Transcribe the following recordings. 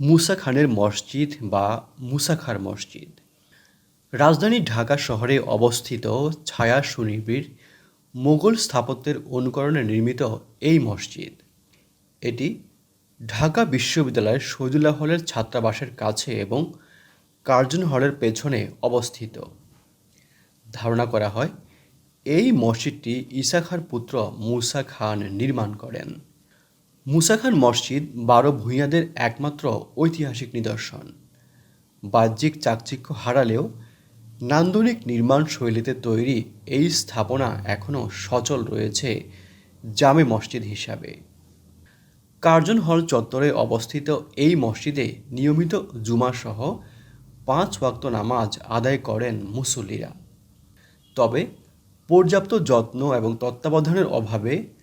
মুসা খানের মসজিদ বা মুসাখার মসজিদ। রাজধানী ঢাকা শহরে অবস্থিত ছায়া সুনিবিড় মোগল স্থাপত্যের অনুকরণে নির্মিত এই মসজিদ। এটি ঢাকা বিশ্ববিদ্যালয়ের শহীদুল্লাহ হলের ছাত্রাবাসের কাছে এবং কার্জন হলের পেছনে অবস্থিত। ধারণা করা হয়, এই মসজিদটি ঈসা খাঁর পুত্র মুসা খান নির্মাণ করেন। মুসা খান মসজিদ বারো ভূঁইয়াদের একমাত্র ঐতিহাসিক নিদর্শন। বাহ্যিক চাকচিক্য হারালেও নান্দনিক নির্মাণ শৈলীতে তৈরি এই স্থাপনা এখনও সচল রয়েছে জামে মসজিদ হিসাবে। কার্জন হল চত্বরে অবস্থিত এই মসজিদে নিয়মিত জুমাসহ পাঁচ ওয়াক্ত নামাজ আদায় করেন মুসল্লিরা। তবে পর্যাপ্ত যত্ন এবং তত্ত্বাবধানের অভাবে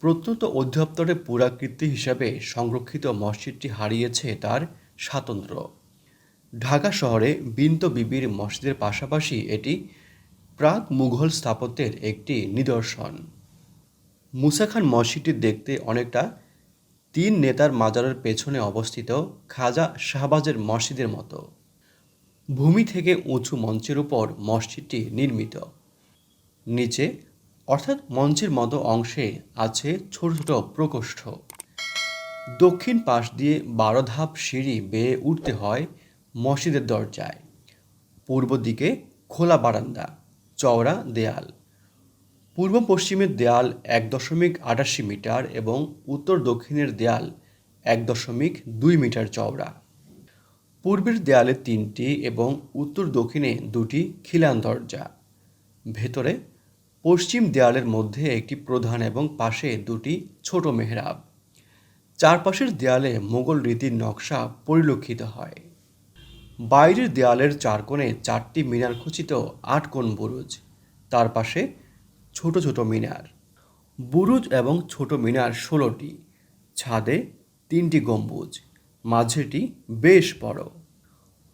প্রত্যন্ত অধিদপ্তরের পুরাকীর্তি হিসাবে সংরক্ষিত মসজিদটি হারিয়েছে তার স্বাতন্ত্র্য। ঢাকা শহরে বিন্ত বিবির মসজিদের পাশাপাশি এটি প্রাক মুঘল স্থাপত্যের একটি নিদর্শন। মুসা খান মসজিদটি দেখতে অনেকটা তিন নেতার মাজারের পেছনে অবস্থিত খাজা শাহবাজের মসজিদের মতো। ভূমি থেকে উঁচু মঞ্চের উপর মসজিদটি নির্মিত। নিচে অর্থাৎ মঞ্চের মতো অংশে আছে ছোট ছোট প্রকোষ্ঠ। দক্ষিণ পাশ দিয়ে বারো ধাপ সিঁড়ি বেয়ে উঠতে হয় মসজিদের দরজায়। পূর্ব দিকে খোলা বারান্দা, চওড়া দেয়াল। পূর্ব পশ্চিমের দেয়াল এক দশমিক আটাশি মিটার এবং উত্তর দক্ষিণের দেয়াল এক দশমিক দুই মিটার চওড়া। পূর্বের দেয়ালে তিনটি এবং উত্তর দক্ষিণে দুটি খিলান দরজা। ভেতরে পশ্চিম দেয়ালের মধ্যে একটি প্রধান এবং পাশে দুটি ছোট মেহরাব। চারপাশের দেয়ালে মোগল রীতির নকশা পরিলক্ষিত হয়। বাইরের দেয়ালের চার কোণে চারটি মিনার খচিত আট কোণ বুরুজ, তার পাশে ছোট ছোট মিনার। বুরুজ এবং ছোট মিনার ষোলোটি, ছাদে তিনটি গম্বুজ, মাঝেটি বেশ বড়।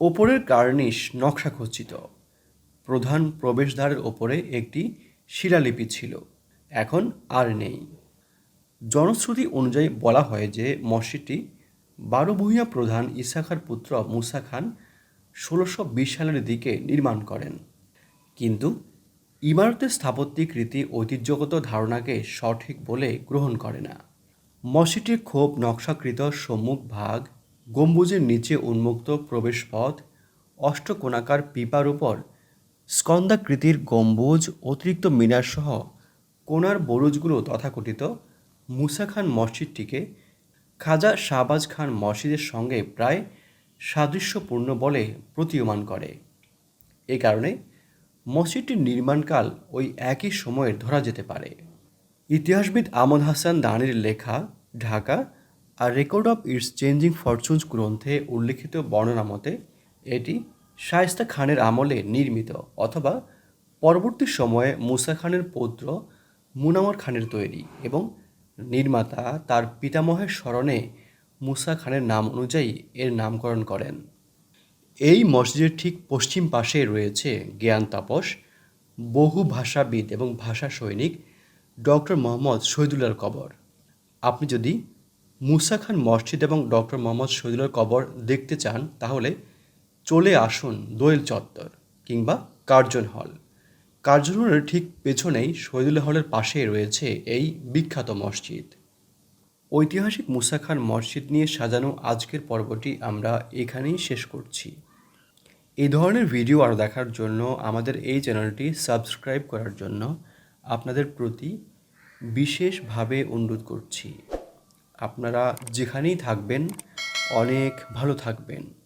ওপরের কার্নিশ নকশা খচিত। প্রধান প্রবেশদ্বারের ওপরে একটি শিলালিপি ছিল। এখন আর নেই। জনশ্রুতি অনুযায়ী বলা হয় যে মসজিদটি বারো ভূঁইয়া প্রধান ইসাখার পুত্র মুসা খান ষোলোশো বিশ সালের দিকে নির্মাণ করেন। কিন্তু ইমারতের স্থাপত্যিক রীতি ঐতিহ্যগত ধারণাকে সঠিক বলে গ্রহণ করে না। মসজিদটির ক্ষোভ নকশাকৃত সম্মুখ ভাগ, গম্বুজের নিচে উন্মুক্ত প্রবেশপথ, অষ্টকোণাকার পিপার উপর স্কন্দাকৃতির গম্বুজ, অতিরিক্ত মিনারসহ কোনার বরুজগুলো তথাকথিত মুসা খান মসজিদটিকে খাজা শাহবাজ খান মসজিদের সঙ্গে প্রায় সাদৃশ্যপূর্ণ বলে প্রতীয়মান করে। এ কারণে মসজিদটির নির্মাণকাল ওই একই সময়ে ধরা যেতে পারে। ইতিহাসবিদ আমদ হাসান দানির লেখা, Dhaka a record of its changing fortunes গ্রন্থে উল্লেখিত বর্ণনা মতে এটি শায়েস্তা খানের আমলে নির্মিত অথবা পরবর্তী সময়ে মুসা খানের পৌত্র মুনামর খানের তৈরি এবং নির্মাতা তার পিতামহের স্মরণে মুসা খানের নাম অনুযায়ী এর নামকরণ করেন। এই মসজিদের ঠিক পশ্চিম পাশে রয়েছে জ্ঞান তাপস, বহু ভাষাবিদ এবং ভাষা সৈনিক ডক্টর মোহাম্মদ শহীদুল্লাহর কবর। আপনি যদি মুসা খান মসজিদ এবং ডক্টর মোহাম্মদ শহীদুল্লাহর কবর দেখতে চান, তাহলে চলে আসুন দোয়েল চত্বর কিংবা কার্জন হল। কার্জন হলের ঠিক পেছনেই শহীদুল্লাহ হলের পাশে রয়েছে এই বিখ্যাত মসজিদ। ঐতিহাসিক মুসা খান মসজিদ নিয়ে সাজানো আজকের পর্বটি আমরা এখানেই শেষ করছি। এই ধরনের ভিডিও আরও দেখার জন্য আমাদের এই চ্যানেলটি সাবস্ক্রাইব করার জন্য আপনাদের প্রতি বিশেষভাবে অনুরোধ করছি। আপনারা যেখানেই থাকবেন, অনেক ভালো থাকবেন।